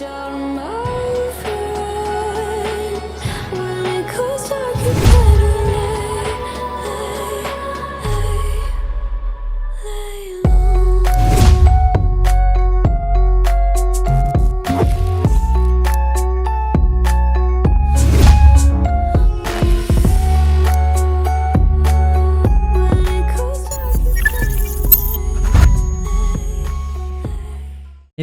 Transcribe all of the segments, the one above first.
you're my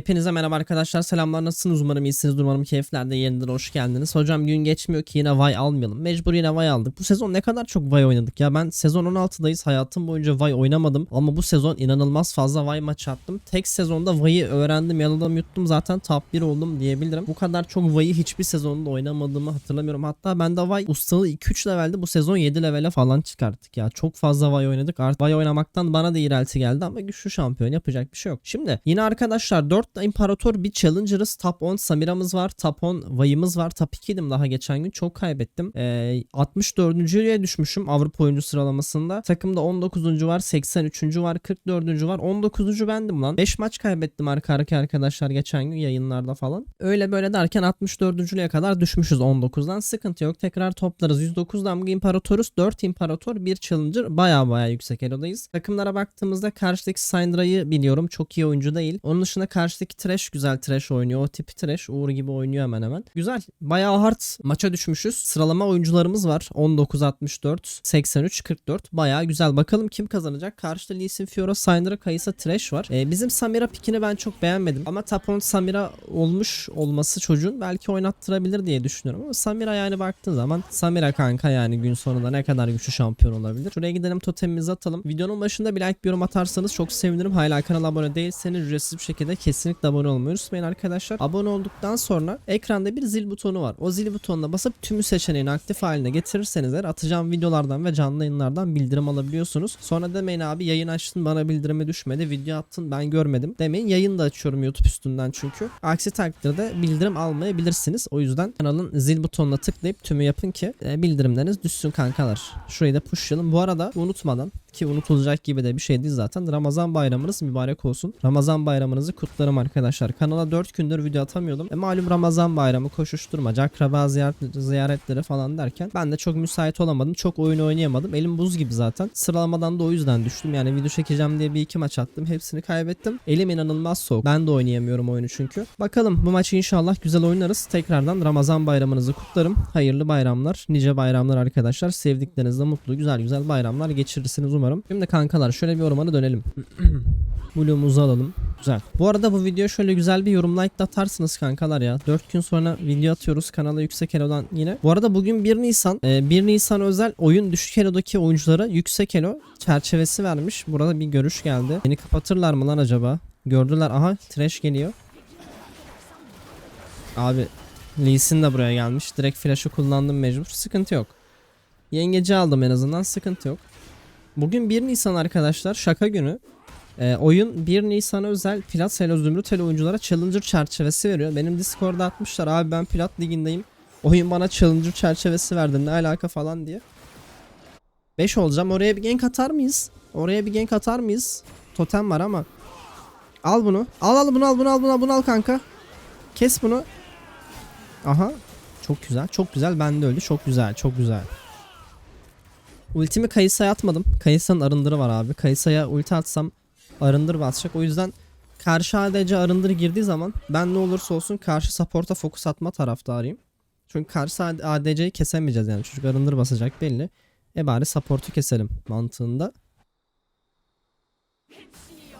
Hepinize merhaba arkadaşlar. Selamlar. Nasılsınız? Umarım iyisiniz. Umarım keyiflerde yerindedir hoş geldiniz. Hocam gün geçmiyor ki yine Vay almayalım. Mecbur yine Vay aldık. Bu sezon ne kadar çok Vay oynadık ya. Ben sezon 16'dayız hayatım boyunca Vay oynamadım. Ama bu sezon inanılmaz fazla Vay maçı attım. Tek sezonda Vay'ı öğrendim. Yaladım yuttum. Zaten top 1 oldum diyebilirim. Bu kadar çok Vay'ı hiçbir sezonda oynamadığımı hatırlamıyorum. Hatta ben de Vay ustalığı 2-3 levelde bu sezon 7 levele falan çıkarttık ya. Çok fazla Vay oynadık. Artık Vay oynamaktan bana da iğrelti geldi ama güçlü şampiyon. Yapacak bir şey yok. Şimdi yine arkadaşlar 4 imparator bir challenger'ız. Top 10 Samira'mız var top 10 Vay'ımız var. Top 2'ydim daha geçen gün. Çok kaybettim. Ee, 64. düşmüşüm Avrupa oyuncu sıralamasında. Takımda 19. var 83. var 44. var. 19. bendim lan. 5 maç kaybettim arka arka arkadaşlar geçen gün yayınlarda falan. Öyle böyle derken 64.lüğe kadar düşmüşüz 19'dan sıkıntı yok. Tekrar toplarız. 109'dan bu imparatoruz. 4 imparator 1 challenger. Baya baya yüksek elodayız. Takımlara baktığımızda karşıdaki Syndra'yı biliyorum. Çok iyi oyuncu değil. Onun dışında karşıdaki Trash güzel Trash oynuyor. O tipi Trash Uğur gibi oynuyor hemen hemen. Güzel. Bayağı hard maça düşmüşüz. Sıralama oyuncularımız var. 19 64 83 44 bayağı güzel. Bakalım kim kazanacak? Karşıda Lee Sin Fiora Syndra Kayısa Trash var. Ee, bizim Samira pikini ben çok beğenmedim. Ama Tapon Samira olmuş olması çocuğun belki oynattırabilir diye düşünüyorum. Ama Samira yani baktığın zaman Samira kanka yani gün sonunda ne kadar güçlü şampiyon olabilir. Şuraya gidelim totemimizi atalım. Videonun başında bir like bir yorum atarsanız çok sevinirim. Hala kanala abone değilseniz ücretsiz bir şekilde kesinlikle abone olmayı unutmayın arkadaşlar. Abone olduktan sonra ekranda bir zil butonu var. O zil butonuna basıp tümü seçeneğini aktif haline getirirseniz eğer atacağım videolardan ve canlı yayınlardan bildirim alabiliyorsunuz. Sonra demeyin abi yayın açtın bana bildirimi düşmedi. Video attın ben görmedim. Demeyin yayın da açıyorum YouTube üstünden çünkü. Aksi takdirde bildirim almayabilirsiniz. O yüzden kanalın zil butonuna tıklayıp tümü yapın ki e, bildirimleriniz düşsün kankalar. Şurayı da pushlayalım. Bu arada unutmadan ki unutulacak gibi de bir şey değil zaten. Ramazan bayramınız mübarek olsun. Ramazan bayramınızı kutlarım arkadaşlar. Kanala 4 gündür video atamıyordum. E malum Ramazan bayramı koşuşturmaca, akraba ziyaret, ziyaretleri falan derken ben de çok müsait olamadım. Çok oyun oynayamadım. Elim buz gibi zaten. Sıralamadan da o yüzden düştüm. Yani video çekeceğim diye bir iki maç attım. Hepsini kaybettim. Elim inanılmaz soğuk. Ben de oynayamıyorum oyunu çünkü. Bakalım bu maçı inşallah güzel oynarız. Tekrardan Ramazan bayramınızı kutlarım. Hayırlı bayramlar. Nice bayramlar arkadaşlar. Sevdiklerinizle mutlu güzel güzel bayramlar geçirirsiniz umarım. Şimdi kankalar şöyle bir ormana dönelim. Blue'umuzu alalım. Güzel. Bu arada bu video şöyle güzel bir yorum like de atarsınız kankalar ya. 4 gün sonra video atıyoruz kanala yüksek elo'dan yine. Bu arada bugün 1 Nisan. Ee, 1 Nisan özel oyun düşük elodaki oyunculara yüksek elo çerçevesi vermiş. Burada bir görüş geldi. Beni kapatırlar mı lan acaba? Gördüler. Aha trash geliyor. Abi Lee Sin de buraya gelmiş. Direkt flash'ı kullandım mecbur. Sıkıntı yok. Yengeci aldım en azından. Sıkıntı yok. Bugün 1 Nisan arkadaşlar. Şaka günü. Ee, oyun 1 Nisan'a özel Plat Hello Zümrüt Hello oyunculara Challenger çerçevesi veriyor. Benim Discord'da atmışlar abi ben Plat ligindeyim. Oyun bana Challenger çerçevesi verdi ne alaka falan diye. 5 olacağım. Oraya bir gank atar mıyız? Oraya bir gank atar mıyız? Totem var ama. Al bunu. Al al bunu al bunu al bunu al bunu al kanka. Kes bunu. Aha. Çok güzel. Çok güzel. Ben de öldü. Çok güzel. Çok güzel. Ultimi Kayısa'ya atmadım. Kayısa'nın arındırı var abi. Kayısa'ya ulti atsam arındır basacak. O yüzden karşı ADC arındır girdiği zaman ben ne olursa olsun karşı support'a fokus atma taraftarıyım. Çünkü karşı ADC'yi kesemeyeceğiz yani. Çocuk arındır basacak belli. E bari support'u keselim mantığında.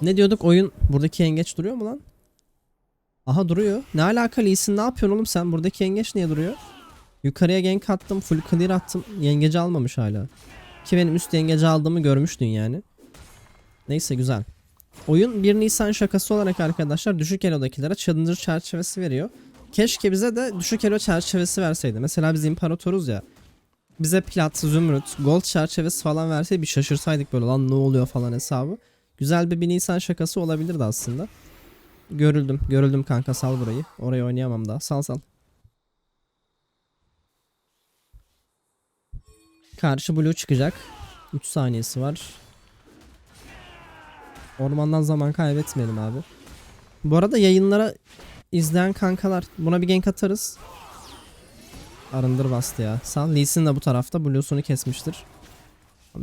Ne diyorduk oyun buradaki yengeç duruyor mu lan? Aha duruyor. Ne alaka Lee Sin, ne yapıyorsun oğlum sen? Buradaki yengeç niye duruyor? Yukarıya gank attım. Full clear attım. Yengeci almamış hala. Ki benim üst yengeci aldığımı görmüştün yani. Neyse güzel. Oyun 1 Nisan şakası olarak arkadaşlar düşük elodakilere challenger çerçevesi veriyor. Keşke bize de düşük elo çerçevesi verseydi. Mesela biz imparatoruz ya. Bize plat, zümrüt, gold çerçevesi falan verseydi bir şaşırsaydık böyle lan ne oluyor falan hesabı. Güzel bir 1 Nisan şakası olabilirdi aslında. Görüldüm. Görüldüm kanka sal burayı. Orayı oynayamam daha. Sal sal. Karşı blue çıkacak. 3 saniyesi var. Ormandan zaman kaybetmeyelim abi. Bu arada yayınlara izleyen kankalar buna bir gank atarız. Arındır bastı ya. Sağ Lee Sin de bu tarafta. Blue'sunu kesmiştir.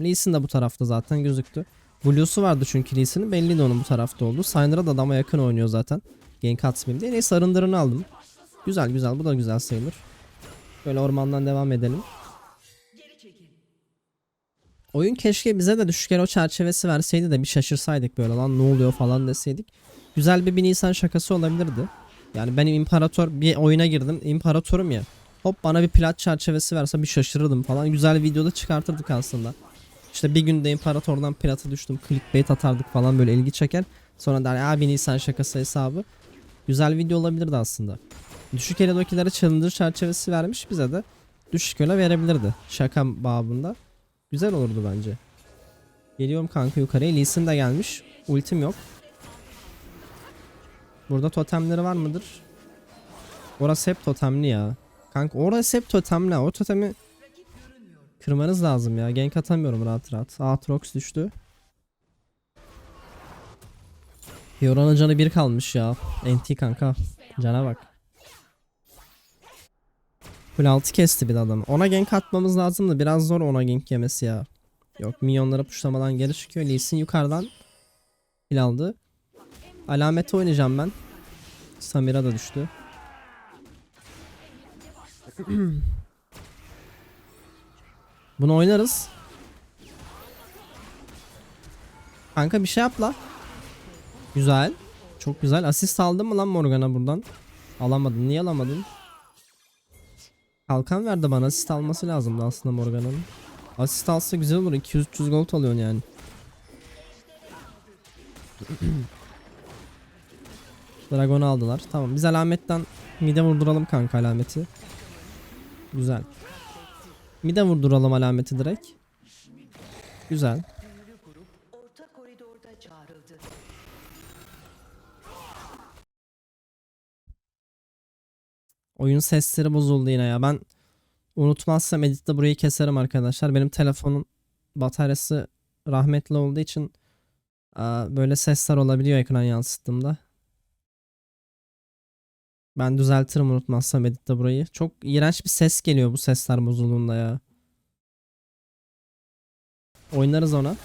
Lee Sin de bu tarafta zaten gözüktü. Blue'su vardı çünkü Lee Sin'in. Belli de onun bu tarafta oldu. Syndra da adama yakın oynuyor zaten. Gank atmayayım diye. Neyse arındırını aldım. Güzel güzel. Bu da güzel sayılır. Böyle ormandan devam edelim. Oyun keşke bize de düşük elo çerçevesi verseydi de bir şaşırsaydık böyle lan ne oluyor falan deseydik. Güzel bir bir Nisan şakası olabilirdi. Yani ben imparator bir oyuna girdim. İmparatorum ya. Hop bana bir plat çerçevesi verse bir şaşırırdım falan. Güzel videoda çıkartırdık aslında. İşte bir günde imparatordan plata düştüm. Clickbait atardık falan böyle ilgi çeker. Sonra der ya bir Nisan şakası hesabı. Güzel video olabilirdi aslında. Düşük elodakilere challenger çerçevesi vermiş bize de düşük elo verebilirdi. Şaka babında. Güzel olurdu bence. Geliyorum kanka yukarıya. Lee Sin de gelmiş. Ultim yok. Burada totemleri var mıdır? Orası hep totemli ya. Kanka orası hep totemli. O totemi kırmanız lazım ya. Gank atamıyorum rahat rahat. Aatrox düştü. Fiora'nın canı bir kalmış ya. NT kanka. Cana bak. Full altı kesti bir adam. Ona gank atmamız lazım da biraz zor ona gank yemesi ya. Yok minyonları puşlamadan geri çıkıyor. Lee Sin yukarıdan kill aldı. Alamete oynayacağım ben. Samira da düştü. Bunu oynarız. Kanka bir şey yap la. Güzel. Çok güzel. Asist aldın mı lan Morgana buradan? Alamadın. Niye alamadın? Kalkan verdi bana. Asist alması lazımdı aslında Morgana'nın. Asist alsa güzel olur. 200-300 gold alıyorsun yani. Dragon'u aldılar. Tamam biz alametten mide vurduralım kanka alameti. Güzel. Mide vurduralım alameti direkt. Güzel. Oyun sesleri bozuldu yine ya. Ben unutmazsam editte burayı keserim arkadaşlar. Benim telefonun bataryası rahmetli olduğu için aa, böyle sesler olabiliyor ekran yansıttığımda. Ben düzeltirim unutmazsam editte burayı. Çok iğrenç bir ses geliyor bu sesler bozulduğunda ya. Oynarız ona.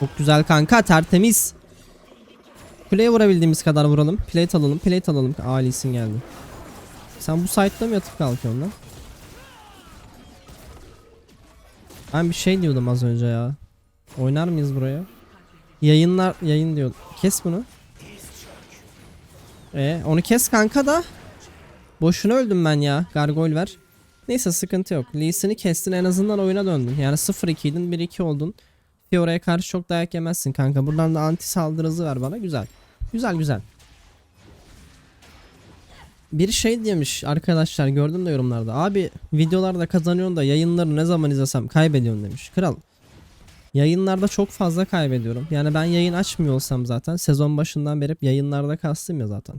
Çok güzel kanka tertemiz. Kuleye vurabildiğimiz kadar vuralım. Plate alalım. Plate alalım. Aa Lee Sin geldi. Sen bu site'da mı yatıp kalkıyorsun lan? Ben bir şey diyordum az önce ya. Oynar mıyız buraya? Yayınlar yayın diyor. Kes bunu. E onu kes kanka da. Boşuna öldüm ben ya. Gargoyle ver. Neyse sıkıntı yok. Lee Sin'i kestin en azından oyuna döndün. Yani 0-2'ydin 1-2 oldun. Fiora'ya karşı çok dayak yemezsin kanka. Buradan da anti saldırı hızı ver bana. Güzel. Güzel güzel. Bir şey demiş arkadaşlar gördüm de yorumlarda. Abi videolarda kazanıyorsun da yayınları ne zaman izlesem kaybediyorsun demiş. Kral. Yayınlarda çok fazla kaybediyorum. Yani ben yayın açmıyor olsam zaten sezon başından beri yayınlarda kastım ya zaten.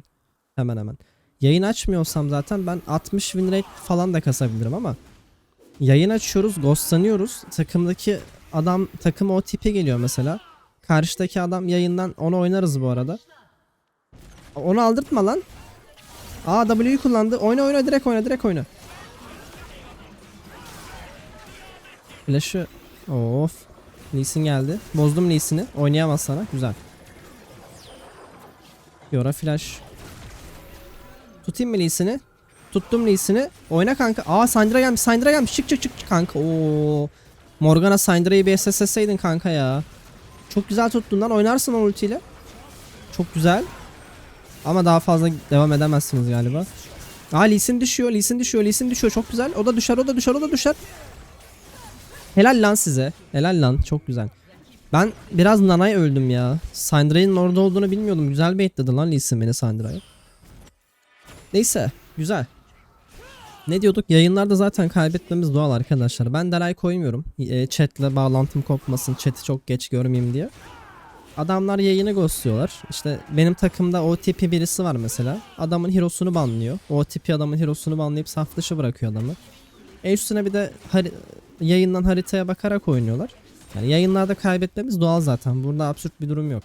Hemen hemen. Yayın açmıyorsam zaten ben 60 win rate falan da kasabilirim ama yayın açıyoruz, ghostlanıyoruz. Takımdaki adam takım o tipe geliyor mesela. Karşıdaki adam yayından onu oynarız bu arada. Onu aldırtma lan. Aa W'yu kullandı. Oyna oyna direkt oyna direkt oyna. Flash'ı of. Lee Sin geldi. Bozdum Lee Sin'i. Oynayamaz sana. Güzel. Yora flash. Tutayım mı Lee Sin'i? Tuttum Lee Sin'i. Oyna kanka. Aa Syndra gelmiş. Syndra gelmiş. Çık çık çık kanka. Oo. Morgana Syndra'yı bir SSS'seydin kanka ya. Çok güzel tuttun lan. Oynarsın o ultiyle. Çok güzel. Ama daha fazla devam edemezsiniz galiba. Aa Lee düşüyor. Lee düşüyor. Lee düşüyor. Çok güzel. O da düşer. O da düşer. O da düşer. Helal lan size. Helal lan. Çok güzel. Ben biraz nanay öldüm ya. Syndra'nın orada olduğunu bilmiyordum. Güzel baitledi lan Lee beni Syndra'ya. Neyse. Güzel. Ne diyorduk? Yayınlarda zaten kaybetmemiz doğal arkadaşlar. Ben delay koymuyorum. E, chatle bağlantım kopmasın. Chat'i çok geç görmeyeyim diye. Adamlar yayını ghostluyorlar. İşte benim takımda o tipi birisi var mesela. Adamın hero'sunu banlıyor. O tipi adamın hero'sunu banlayıp saf dışı bırakıyor adamı. E üstüne bir de hari- yayından haritaya bakarak oynuyorlar. Yani yayınlarda kaybetmemiz doğal zaten. Burada absürt bir durum yok.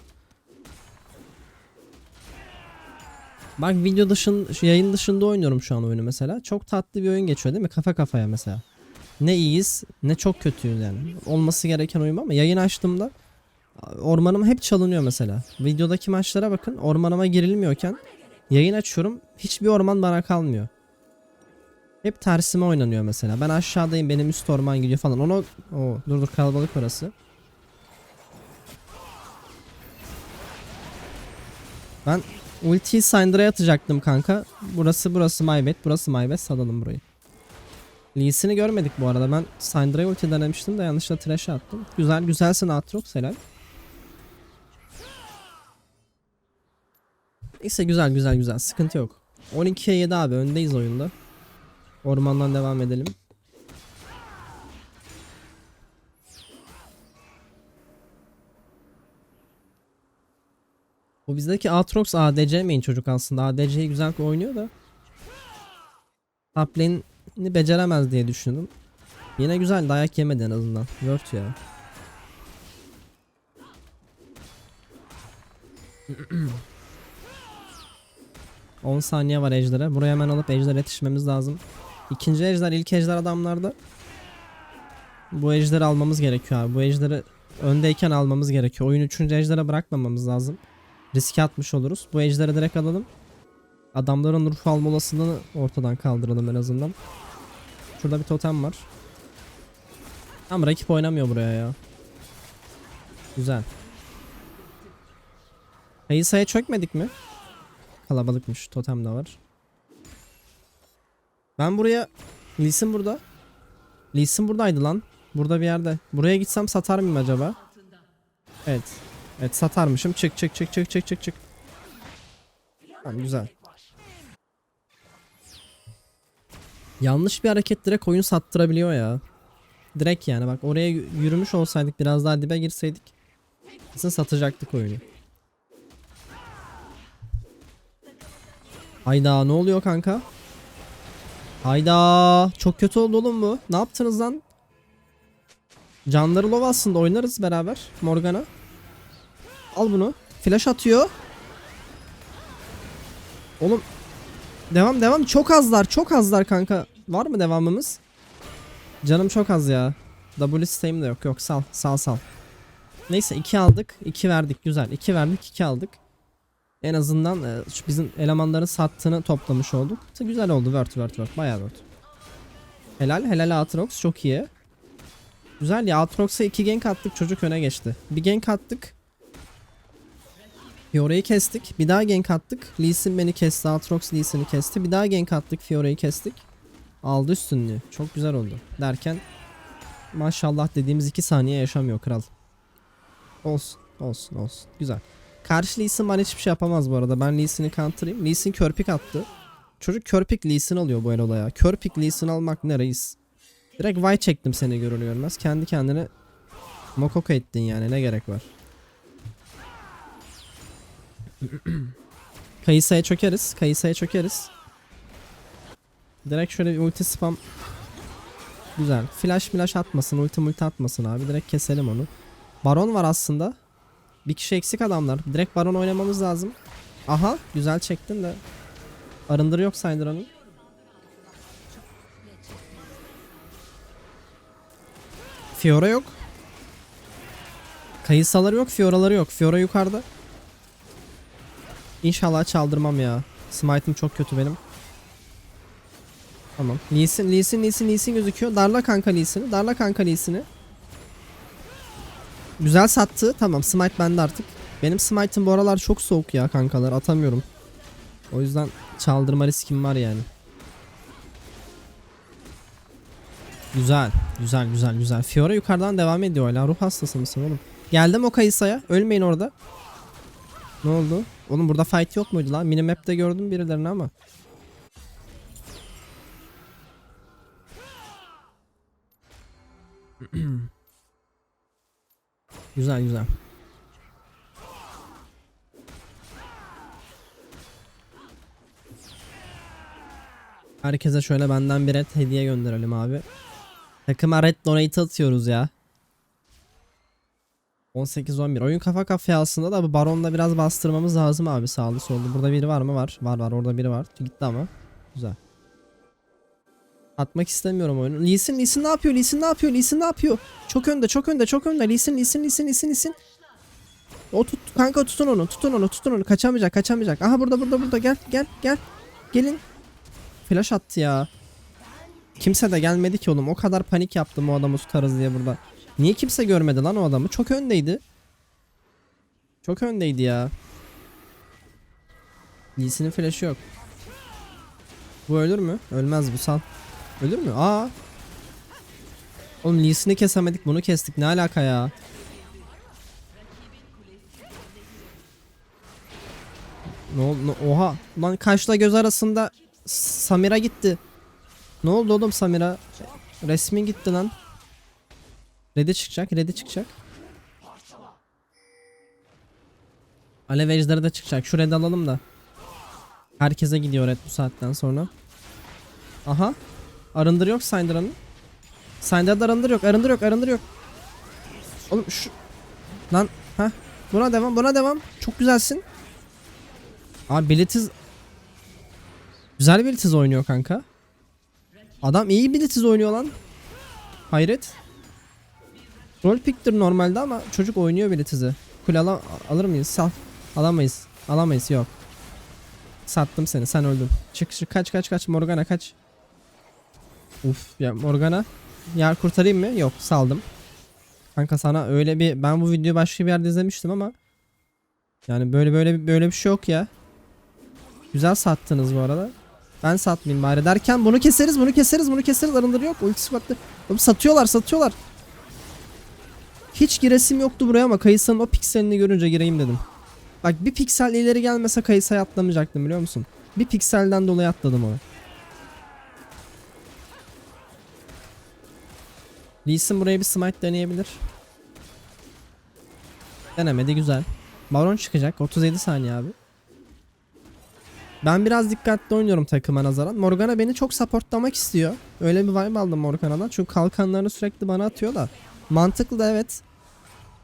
Bak video dışın yayın dışında oynuyorum şu an oyunu mesela. Çok tatlı bir oyun geçiyor değil mi? Kafa kafaya mesela. Ne iyiyiz ne çok kötüyüz yani. Olması gereken oyun ama yayın açtığımda ormanım hep çalınıyor mesela. Videodaki maçlara bakın ormanıma girilmiyorken yayın açıyorum hiçbir orman bana kalmıyor. Hep tersime oynanıyor mesela. Ben aşağıdayım benim üst orman gidiyor falan. Onu o dur dur kalabalık orası. Ben ultiyi Syndra'ya atacaktım kanka. Burası burası maybet. Burası maybet. Salalım burayı. Lee'sini görmedik bu arada. Ben Syndra'ya ulti denemiştim de yanlışla trash attım. Güzel güzelsin Aatrox helal. Neyse güzel güzel güzel. Sıkıntı yok. 12'ye 7 abi öndeyiz oyunda. Ormandan devam edelim. Bu bizdeki Aatrox ADC main çocuk aslında. ADC'yi güzel oynuyor da. Top beceremez diye düşündüm. Yine güzel dayak yemedi en azından. Word ya. ...10 saniye var ejder'e. Buraya hemen alıp ejder yetişmemiz lazım. İkinci ejder, ilk ejder adamlarda. Bu ejderi almamız gerekiyor abi. Bu ejderi öndeyken almamız gerekiyor. Oyun 3. ejdere bırakmamamız lazım. Riske atmış oluruz. Bu ejderi direkt alalım. Adamların ruh alma olasılığını ortadan kaldıralım en azından. Şurada bir totem var. Tamam rakip oynamıyor buraya ya. Güzel. Kayısa'ya çökmedik mi? Kalabalıkmış. Totem de var. Ben buraya... Lee Sin burada. Lee Sin buradaydı lan. Burada bir yerde. Buraya gitsem satar mıyım acaba? Evet. Evet satarmışım. Çık çık çık çık çık çık çık. Tamam güzel. Yanlış bir hareket direkt oyun sattırabiliyor ya. Direkt yani bak oraya yürümüş olsaydık biraz daha dibe girseydik. Kesin satacaktık oyunu. Hayda ne oluyor kanka? Hayda çok kötü oldu oğlum bu. Ne yaptınız lan? Canları low aslında oynarız beraber Morgana. Al bunu. Flash atıyor. Oğlum. Devam devam. Çok azlar. Çok azlar kanka. Var mı devamımız? Canım çok az ya. W isteğim de yok. Yok sal. Sal sal. Neyse 2 aldık. 2 verdik. Güzel. 2 verdik. 2 aldık. En azından e, şu bizim elemanların sattığını toplamış olduk. Güzel oldu. Word word word. Bayağı word. Helal. Helal Aatrox. Çok iyi. Güzel ya. Aatrox'a 2 gank attık. Çocuk öne geçti. Bir gank attık. Fiora'yı kestik. Bir daha gank attık. Lee Sin beni kesti. Aatrox Lee Sin'i kesti. Bir daha gank attık. Fiora'yı kestik. Aldı üstünlüğü. Çok güzel oldu. Derken maşallah dediğimiz 2 saniye yaşamıyor kral. Olsun. Olsun olsun. Güzel. Karşı Lee Sin bana hiçbir şey yapamaz bu arada. Ben Lee Sin'i counter'ayım. Lee Sin körpik attı. Çocuk körpik Lee Sin alıyor bu eloda ya. Körpik Lee Sin almak ne reis? Direkt vay çektim seni görür görmez. Kendi kendine mokoko ettin yani ne gerek var. Kayısa'ya çökeriz. Kayısa'ya çökeriz. Direkt şöyle bir ulti spam. Güzel. Flash flash atmasın. Ulti multi atmasın abi. Direkt keselim onu. Baron var aslında. Bir kişi eksik adamlar. Direkt baron oynamamız lazım. Aha. Güzel çektin de. Arındırı yok Syndra'nın. Fiora yok. Kayısaları yok. Fiora'ları yok. Fiora yukarıda. İnşallah çaldırmam ya. Smite'ım çok kötü benim. Tamam. Lee Sin, Lee Sin, Lee Sin, Lee Sin gözüküyor. Darla kanka Lee Sin'i. Darla kanka Lee Sin'i. Güzel sattı. Tamam smite bende artık. Benim smite'ım bu aralar çok soğuk ya kankalar. Atamıyorum. O yüzden çaldırma riskim var yani. Güzel. Güzel güzel güzel. Fiora yukarıdan devam ediyor hala. Ruh hastası mısın oğlum? Geldim o kayısaya. Ölmeyin orada. Ne oldu? Oğlum burada fight yok muydu lan? Minimap'te gördüm birilerini ama. güzel güzel. Herkese şöyle benden bir red hediye gönderelim abi. Takıma red donate atıyoruz ya. 18-11. Oyun kafa kafaya aslında da bu baronda biraz bastırmamız lazım abi sağlı sollu. Burada biri var mı? Var. Var var orada biri var. Gitti ama. Güzel. Atmak istemiyorum oyunu. Lee Sin, Lee Sin ne yapıyor? Lee Sin ne yapıyor? Lee Sin ne yapıyor? Çok önde, çok önde, çok önde. Lee Sin, Lee Sin, Lee. O tut kanka tutun onu, tutun onu, tutun onu. Kaçamayacak, kaçamayacak. Aha burada, burada, burada. Gel, gel, gel. Gelin. Flash attı ya. Kimse de gelmedi ki oğlum. O kadar panik yaptım o adamı tutarız diye burada. Niye kimse görmedi lan o adamı? Çok öndeydi. Çok öndeydi ya. Lee Sin'in flash'ı yok. Bu ölür mü? Ölmez bu sal. Ölür mü? Aa. Oğlum Lee Sin'i kesemedik bunu kestik. Ne alaka ya? Ne oldu? ne- Oha. Lan kaşla göz arasında Samira gitti. Ne oldu oğlum Samira? Resmin gitti lan. Red'e çıkacak, Red'e çıkacak. Alev ejderi de çıkacak. Şu Red'i alalım da. Herkese gidiyor Red bu saatten sonra. Aha. Arındır yok Syndra'nın. Syndra'da arındır yok, arındır yok, arındır yok. Oğlum şu... Lan ha Buna devam, buna devam. Çok güzelsin. Abi Blitz... Güzel Blitz oynuyor kanka. Adam iyi Blitz oynuyor lan. Hayret. Rol pick'tir normalde ama çocuk oynuyor Blitz'i. Kule ala- alır mıyız? Sal. Alamayız. Alamayız yok. Sattım seni sen öldün. Çık çık kaç kaç kaç Morgana kaç. Uf ya Morgana. Yer kurtarayım mı? Yok saldım. Kanka sana öyle bir ben bu videoyu başka bir yerde izlemiştim ama yani böyle böyle böyle bir şey yok ya. Güzel sattınız bu arada. Ben satmayayım bari derken bunu keseriz bunu keseriz bunu keseriz arındır yok ultisi battı. Oğlum satıyorlar satıyorlar. Hiç giresim yoktu buraya ama Kayısa'nın o pikselini görünce gireyim dedim. Bak bir piksel ileri gelmese Kayısa'ya atlamayacaktım biliyor musun? Bir pikselden dolayı atladım onu. Lee Sin buraya bir smite deneyebilir. Denemedi güzel. Baron çıkacak 37 saniye abi. Ben biraz dikkatli oynuyorum takıma nazaran. Morgana beni çok supportlamak istiyor. Öyle bir vibe aldım Morgana'dan. Çünkü kalkanlarını sürekli bana atıyor da. Mantıklı da evet.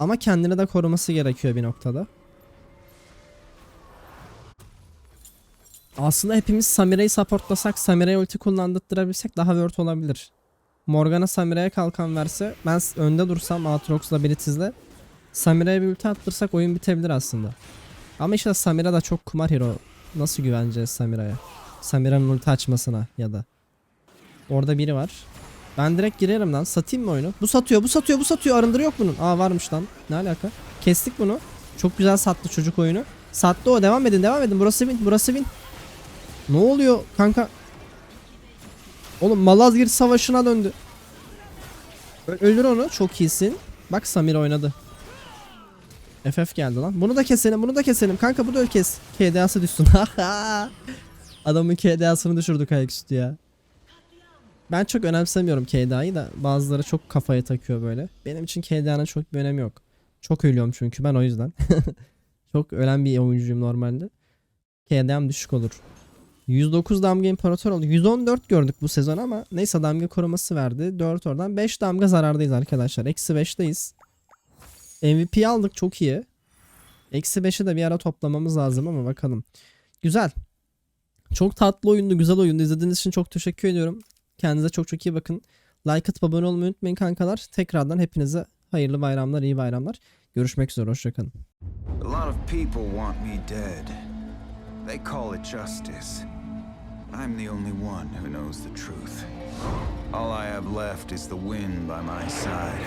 Ama kendini de koruması gerekiyor bir noktada. Aslında hepimiz Samira'yı supportlasak, Samira'ya ulti kullandırtırabilsek daha word olabilir. Morgana Samira'ya kalkan verse, ben önde dursam Aatrox'la Blitz'le Samira'ya bir ulti attırsak oyun bitebilir aslında. Ama işte Samira da çok kumar hero. Nasıl güveneceğiz Samira'ya? Samira'nın ulti açmasına ya da. Orada biri var. Ben direkt girerim lan. Satayım mı oyunu? Bu satıyor, bu satıyor, bu satıyor. Arındırı yok bunun. Aa varmış lan. Ne alaka? Kestik bunu. Çok güzel sattı çocuk oyunu. Sattı o. Devam edin, devam edin. Burası win, burası win. Ne oluyor kanka? Oğlum Malazgirt savaşına döndü. Öldür onu. Çok iyisin. Bak Samir oynadı. FF geldi lan. Bunu da keselim, bunu da keselim. Kanka bu da kes. KDA'sı düşsün. Adamın KDA'sını düşürdük ayaküstü ya. Ben çok önemsemiyorum KDA'yı da bazıları çok kafaya takıyor böyle. Benim için KDA'nın çok bir önemi yok. Çok ölüyorum çünkü ben o yüzden. çok ölen bir oyuncuyum normalde. KDA'm düşük olur. 109 damga imparator oldu. 114 gördük bu sezon ama neyse damga koruması verdi. 4 oradan 5 damga zarardayız arkadaşlar. Eksi 5'teyiz. MVP aldık çok iyi. Eksi 5'i de bir ara toplamamız lazım ama bakalım. Güzel. Çok tatlı oyundu, güzel oyundu. İzlediğiniz için çok teşekkür ediyorum. Kendinize çok çok iyi bakın. Like atıp abone olmayı unutmayın kankalar. Tekrardan hepinize hayırlı bayramlar, iyi bayramlar. Görüşmek üzere, hoşçakalın. A lot of people want me dead. They call it justice. I'm the only one who knows the truth. All I have left is the wind by my side.